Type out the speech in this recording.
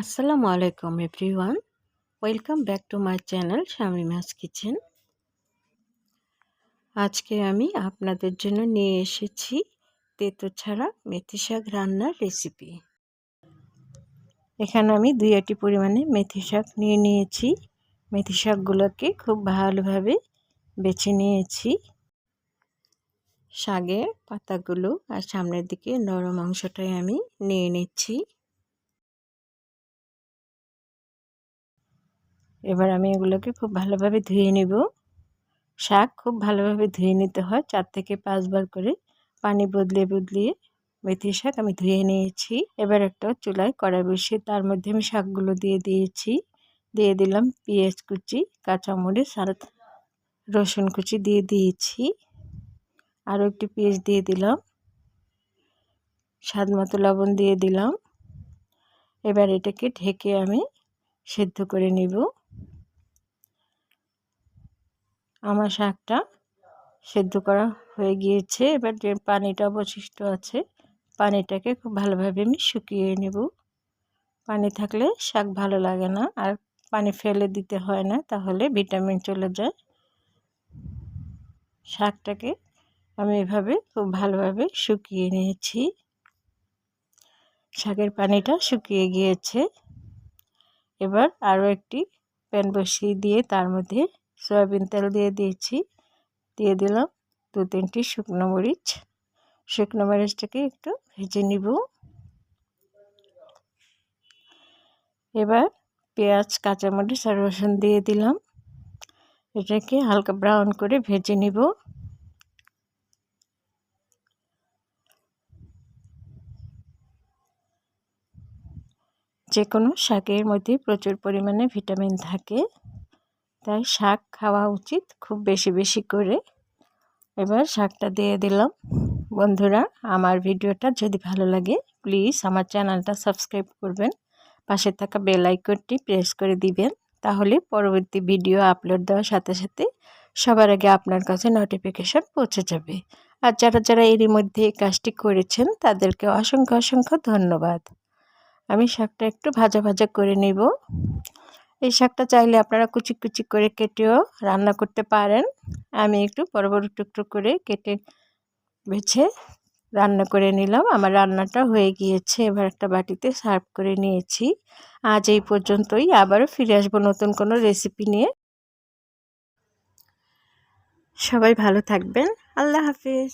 আসসালামু আলাইকুম everyone. Welcome back to my channel Shamima's kitchen. আজকে আমি আপনাদের জন্য নিয়ে এসেছি তেতো ছাড়া মেথি শাক রান্নার রেসিপি। এখানে আমি দুই আটি পরিমাণে মেথি শাক নিয়ে নিয়েছি। মেথি শাকগুলোকে খুব ভালোভাবে বেছে নিয়েছি। শাকের পাতাগুলো আর সামনের দিকে নরম অংশটাই আমি নিয়ে নিচ্ছি। এবার আমি এগুলোকে খুব ভালোভাবে ধুয়ে নেব। শাক খুব ভালোভাবে ধুয়ে নিতে হয়, চার থেকে পাঁচবার করে। পানি বদলিয়ে বদলিয়ে মেথি শাক আমি ধুয়ে নিয়েছি। এবার একটা চুলায় কড়াই বসিয়ে তার মধ্যে আমি শাকগুলো দিয়ে দিয়েছি। দিয়ে দিলাম পেঁয়াজ কুচি, কাঁচামরিচ, আর রসুন কুচি দিয়ে দিয়েছি। আরও একটি পেঁয়াজ দিয়ে দিলাম। স্বাদ মতো লবণ দিয়ে দিলাম। এবার এটাকে ঢেকে আমি সেদ্ধ করে নিব। আমার শাকটা সেদ্ধ করা হয়ে গিয়েছে। এবার যে পানিটা অবশিষ্ট আছে, পানিটাকে খুব ভালোভাবে আমি শুকিয়ে নেব। পানি থাকলে শাক ভালো লাগে না, আর পানি ফেলে দিতে হয় না, তাহলে ভিটামিন চলে যায়। শাকটাকে আমি এভাবে খুব ভালোভাবে শুকিয়ে নিয়েছি। শাকের পানিটা শুকিয়ে গিয়েছে। এবার আরও একটি প্যান বসিয়ে দিয়ে তার মধ্যে সয়াবিন তেল দিয়ে দিয়েছি। দিয়ে দিলাম দু তিনটি শুকনো মরিচ। শুকনো মরিচটাকে একটু ভেজে নিব। এবার পেঁয়াজ, কাঁচামরিচ আর রসুন দিয়ে দিলাম। এটাকে হালকা ব্রাউন করে ভেজে নিব। যে কোনো শাকের মধ্যে প্রচুর পরিমাণে ভিটামিন থাকে। তাই শাক খাওয়া উচিত খুব বেশি বেশি করে। এবার শাকটা দিয়ে দিলাম। বন্ধুরা, আমার ভিডিওটা যদি ভালো লাগে প্লিজ আমার চ্যানেলটা সাবস্ক্রাইব করবেন। পাশে থাকা বেল আইকনটি প্রেস করে দিবেন। তাহলে পরবর্তী ভিডিও আপলোড দেওয়ার সাথে সাথে সবার আগে আপনার কাছে নোটিফিকেশান পৌঁছে যাবে। আর যারা যারা এরই মধ্যে এই কাজটি করেছেন, তাদেরকে অসংখ্য অসংখ্য ধন্যবাদ। আমি শাকটা একটু ভাজা ভাজা করে নেব। এই শাকটা চাইলে আপনারা কুচি কুচি করে কেটেও রান্না করতে পারেন। আমি একটু বড় বড় টুকরো করে কেটে বেছে রান্না করে নিলাম। আমার রান্নাটা হয়ে গিয়েছে। এবার একটা বাটিতে সার্ভ করে নিয়েছি। আজ এই পর্যন্তই। আবারও ফিরে আসব নতুন কোনো রেসিপি নিয়ে। সবাই ভালো থাকবেন। আল্লাহ হাফিজ।